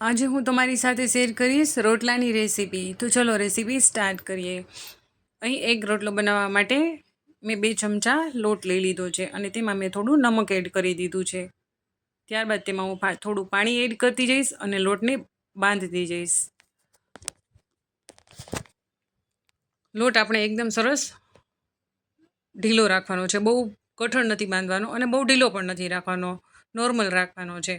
આજે હું તમારી સાથે શેર કરીશ રોટલાની રેસીપી તો ચલો રેસીપી સ્ટાર્ટ કરીએ. અહીં એક રોટલો બનાવવા માટે મેં બે ચમચા લોટ લઈ લીધો છે અને તેમાં મેં થોડું નમક એડ કરી દીધું છે. ત્યારબાદ તેમાં હું થોડું પાણી એડ કરતી જઈશ અને લોટને બાંધતી જઈશ. લોટ આપણે એકદમ સરસ ઢીલો રાખવાનો છે. બહુ કઠણ નથી બાંધવાનો અને બહુ ઢીલો પણ નથી રાખવાનો. નોર્મલ રાખવાનો છે.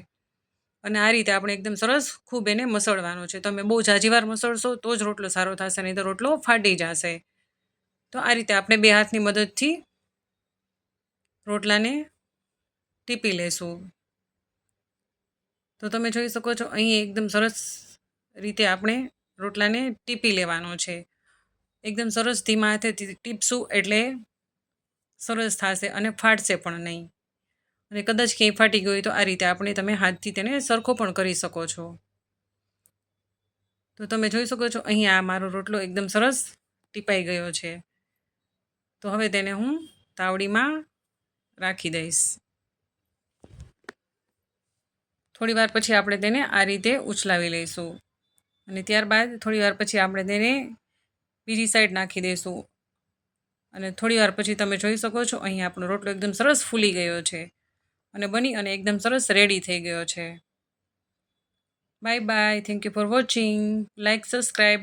અને આ રીતે આપણે એકદમ સરસ ખૂબ એને મસળવાનો છે. તમે બહુ જાજીવાર મસળશો તો જ રોટલો સારો થશે, નહીં તો રોટલો ફાટી જશે. તો આ રીતે આપણે બે હાથની મદદથી રોટલાને ટીપી લેશું. તો તમે જોઈ શકો છો, અહીં એકદમ સરસ રીતે આપણે રોટલાને ટીપી લેવાનો છે. એકદમ સરસ ધીમા હાથે ટીપશું એટલે સરસ થશે અને ફાટશે પણ નહીં. અને કદાચ ક્યાંય ફાટી ગયું તો આ રીતે આપણે તમે હાથથી તેને સરખો પણ કરી શકો છો. તો તમે જોઈ શકો છો, અહીંયા આ મારો રોટલો એકદમ સરસ ટીપાઈ ગયો છે. તો હવે તેને હું તાવડીમાં રાખી દઈશ. થોડી વાર પછી આપણે તેને આ રીતે ઉછલાવી લઈશું. અને ત્યારબાદ થોડી વાર પછી આપણે તેને બીજી સાઈડ નાખી દઈશું. અને થોડી વાર પછી તમે જોઈ શકો છો અહીં આપણો રોટલો એકદમ સરસ ફૂલી ગયો છે. અને બની અને એકદમ સરસ રેડી થઈ ગયો છે. Bye bye thank you for watching like subscribe